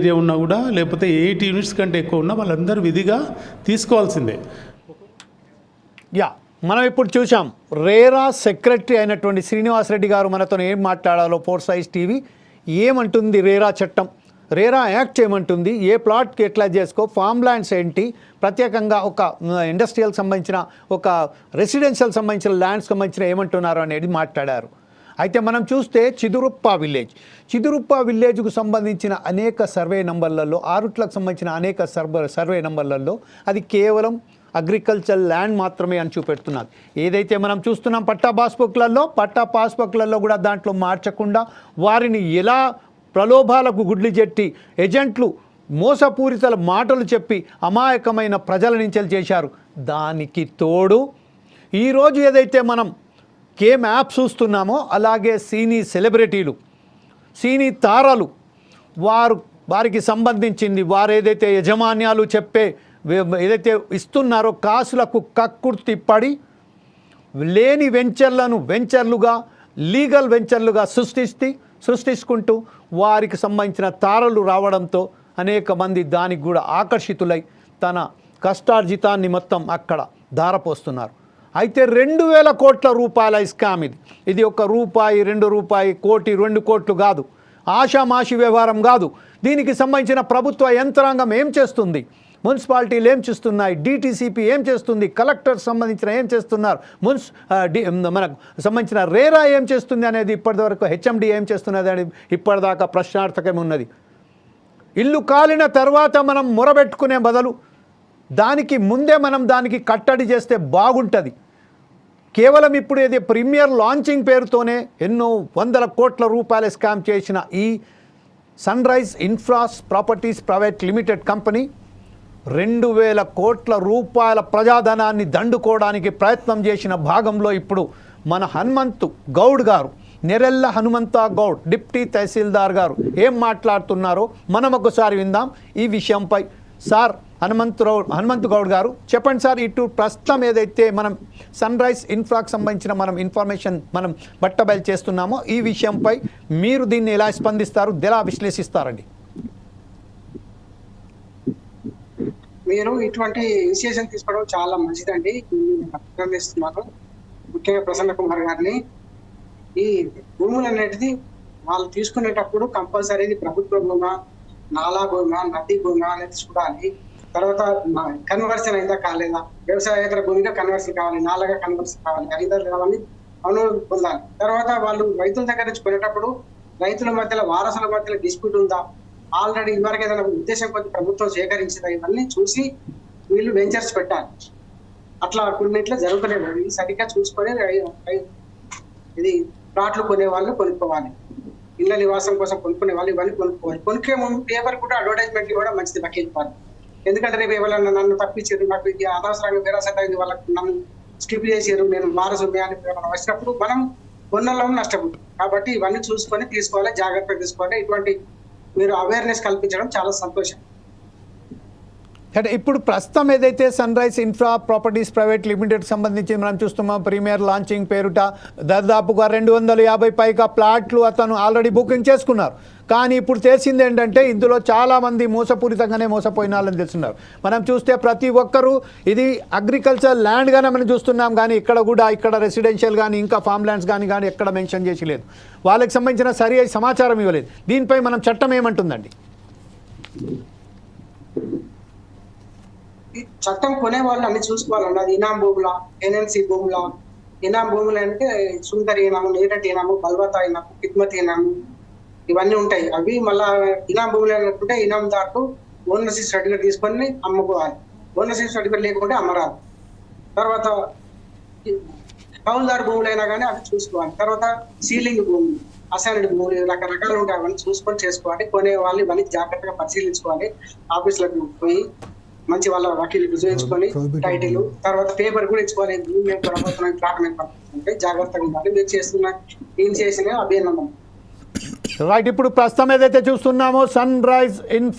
Area ఉన్నా కూడా లేకపోతే ఎయిట్ యూనిట్స్ కంటే ఎక్కువ ఉన్నా వాళ్ళందరూ విధిగా తీసుకోవాల్సిందే. యా మనం ఇప్పుడు చూసాం రేరా సెక్రటరీ అయినటువంటి శ్రీనివాసరెడ్డి గారు మనతో ఏం మాట్లాడాలో ఫోర్ సైజ్ టీవీ. ఏమంటుంది రేరా చట్టం? రేరా యాక్ట్ ఏమంటుంది? ఏ ప్లాట్కి ఎట్లా చేసుకో? ఫామ్ ల్యాండ్స్ ఏంటి? ప్రత్యేకంగా ఒక ఇండస్ట్రియల్ సంబంధించిన ఒక రెసిడెన్షియల్ సంబంధించిన ల్యాండ్స్ సంబంధించిన ఏమంటున్నారు అనేది మాట్లాడారు. అయితే మనం చూస్తే చిదురుప్ప విలేజ్. చిదురుప్ప విలేజ్కు సంబంధించిన అనేక సర్వే నంబర్లలో ఆరుట్లకు సంబంధించిన అనేక సర్వ సర్వే నంబర్లలో అది కేవలం అగ్రికల్చర్ ల్యాండ్ మాత్రమే అని చూపెడుతున్నారు. ఏదైతే మనం చూస్తున్నాం పట్టా పాస్బుక్లలో పట్టా పాస్బుక్లలో కూడా దాంట్లో మార్చకుండా వారిని ఎలా ప్రలోభాలకు గుడ్లు చెట్టి ఏజెంట్లు మోసపూరితల మాటలు చెప్పి అమాయకమైన ప్రజల నుంచి చేశారు? దానికి తోడు ఈరోజు ఏదైతే మనం ఏం యాప్ చూస్తున్నామో అలాగే సీనీ సెలబ్రిటీలు సీనీ తారలు వారు వారికి సంబంధించింది వారు ఏదైతే యజమాన్యాలు చెప్పే ఏదైతే ఇస్తున్నారో కాసులకు కక్కుర్తి పడి లేని వెంచర్లను వెంచర్లుగా లీగల్ వెంచర్లుగా సృష్టిస్తే సృష్టించుకుంటూ వారికి సంబంధించిన తారలు రావడంతో అనేక మంది దానికి కూడా ఆకర్షితులై తన కష్టార్జితాన్ని మొత్తం అక్కడ ధారపోస్తున్నారు. అయితే రెండు వేల కోట్ల రూపాయల ఇస్కామ్ ఇది. ఇది ఒక రూపాయి రెండు రూపాయి కోటి రెండు కోట్లు కాదు. ఆషామాషి వ్యవహారం కాదు. దీనికి సంబంధించిన ప్రభుత్వ యంత్రాంగం ఏం చేస్తుంది? మున్సిపాలిటీలు ఏం చేస్తున్నాయి? డీటీసీపీ ఏం చేస్తుంది? కలెక్టర్ సంబంధించిన ఏం చేస్తున్నారు? మున్సి మనకు సంబంధించిన రేరా ఏం చేస్తుంది అనేది ఇప్పటివరకు హెచ్ఎండి ఏం చేస్తున్నది అనేది ఇప్పటిదాకా ప్రశ్నార్థకం ఉన్నది. ఇల్లు కాలిన తర్వాత మనం మొరబెట్టుకునే బదులు దానికి ముందే మనం దానికి కట్టడి చేస్తే బాగుంటుంది. కేవలం ఇప్పుడు ఏది ప్రీమియర్ లాంచింగ్ పేరుతోనే ఎన్నో వందల కోట్ల రూపాయల స్కామ్ చేసిన ఈ Sunrise Infras Properties Private Limited company రెండు వేల కోట్ల రూపాయల ప్రజాధనాన్ని దండుకోవడానికి ప్రయత్నం చేసిన భాగంలో ఇప్పుడు మన హనుమంతు గౌడ్ గారు నెరెల్ల హనుమంత గౌడ్ డిప్టీ తహసీల్దార్ గారు ఏం మాట్లాడుతున్నారో మనం ఒకసారి విందాం. ఈ విషయంపై సార్ హనుమంతరావు హనుమంత్ గౌడ్ గారు. చెప్పండి సార్ ఇటు ప్రస్తుతం ఏదైతే మనం సన్ రైజ్ ఇన్ఫ్రాకు సంబంధించిన మనం ఇన్ఫర్మేషన్ మనం బట్టబయలు చేస్తున్నామో ఈ విషయంపై మీరు దీన్ని ఎలా స్పందిస్తారు ఎలా విశ్లేషిస్తారండి? మీరు ఇటువంటి ఇనిషియేషన్ తీసుకోవడం చాలా మంచిదండి. అభినందిస్తున్నాను ముఖ్యంగా ప్రసన్న కుమార్ గారిని. ఈ భూములు అనేటిది వాళ్ళు తీసుకునేటప్పుడు కంపల్సరీ ప్రభుత్వ భూమా నాలా భూమా నది భూమా అనేది చూడాలి. తర్వాత కన్వర్షన్ అయిందా కాలేదా? వ్యవసాయేతర భూమిగా కన్వర్షన్ కావాలి నాలాగా కన్వర్షన్ కావాలి ఐదారు కావాలి అనుమతి పొందాలి. తర్వాత వాళ్ళు రైతుల దగ్గర నుంచి కొనేటప్పుడు రైతుల మధ్యలో వారసుల మధ్యలో డిస్ప్యూట్ ఉందా? ఆల్రెడీ ఇదివరకు ఏదైనా ఉద్దేశం కొద్ది ప్రభుత్వం సేకరించిందా ఇవన్నీ చూసి వీళ్ళు వెంచర్స్ పెట్టాలి అట్లా కొన్నిట్లో జరుగుతలేదు ఇది సరిగ్గా చూసుకొని ఇది ప్లాట్లు కొనే వాళ్ళు కొనుక్కోవాలి. ఇళ్ళ నివాసం కోసం కొనుక్కునే వాళ్ళు ఇవన్నీ కొనుక్కోవాలి. కొనుక్కే ముందు పేపర్ కూడా అడ్వర్టైజ్మెంట్ కూడా మంచిది వకీల్ వారు ఎందుకంటే రేపు ఎవరైనా నన్ను తప్పించారు నాకు ఇది అనవసరంగా విరాసత అయింది వాళ్ళకి నన్ను స్కిప్ చేసారు నేను వారసుని అని ఏమైనా వచ్చినప్పుడు మనం ఉన్నలం నష్టం కాబట్టి ఇవన్నీ చూసుకొని తీసుకోవాలి జాగ్రత్తగా తీసుకోవాలి. ఇటువంటి మీరు అవేర్నెస్ కల్పించడం చాలా సంతోషం. అంటే ఇప్పుడు ప్రస్తుతం ఏదైతే Sunrise Infra Properties Private Limited సంబంధించి మనం చూస్తున్నాం ప్రీమియర్ లాంచింగ్ పేరుట దాదాపుగా రెండు వందల యాభై పైగా ప్లాట్లు అతను ఆల్రెడీ బుకింగ్ చేసుకున్నారు. కానీ ఇప్పుడు తెలిసింది ఏంటంటే ఇందులో చాలామంది మోసపూరితంగానే మోసపోయిన వాళ్ళని తెలుస్తున్నారు. మనం చూస్తే ప్రతి ఒక్కరూ ఇది అగ్రికల్చర్ ల్యాండ్గానే మనం చూస్తున్నాం కానీ ఇక్కడ కూడా ఇక్కడ రెసిడెన్షియల్ కానీ ఇంకా ఫామ్ ల్యాండ్స్ కానీ కానీ ఎక్కడ మెన్షన్ చేసి లేదు. వాళ్ళకి సంబంధించిన సరి సమాచారం ఇవ్వలేదు. దీనిపై మనం చట్టం ఏమంటుందండి? చట్టం కొనే వాళ్ళు అన్ని చూసుకోవాలండి అది ఇనాం భూముల ఎన్ఎన్సి భూముల. ఇనాం భూములు అంటే సుందర్ ఇనాము నేరటి ఇనాము బల్వత ఇనాము కిద్మతి ఇనాము. ఇవన్నీ ఉంటాయి. అవి మళ్ళా ఇనాం భూములు అనుకుంటే దాటు ఓనర్షిప్ సర్టిఫికేట్ తీసుకొని అమ్ముకోవాలి. ఓనర్షిప్ సర్టిఫికేట్ లేకుంటే అమ్మరాదు. తర్వాత కౌలుదారు భూములైనా కానీ అవి చూసుకోవాలి. తర్వాత సీలింగ్ భూములు అసైన్డ్ భూములు రకరకాలు ఉంటాయి. అవన్నీ చూసుకొని చేసుకోవాలి. కొనే వాళ్ళు ఇవన్నీ జాగ్రత్తగా పరిశీలించుకోవాలి. ఆఫీసులకు పోయి మంచి వాళ్ళ వకీలు చూపించుకొని టైటిల్ తర్వాత పేపర్ కూడా ఇచ్చుకోవాలి. మేము పడబోతున్నాం మేము పడబోతున్నాం జాగ్రత్తగా ఉండాలి. మీరు చేస్తున్న ఏం చేసినా అభినందన రైట్ ఇప్పుడు ప్రస్తుతం ఏదైతే చూస్తున్నామో సన్ రైజ్ ఇన్ఫ్రా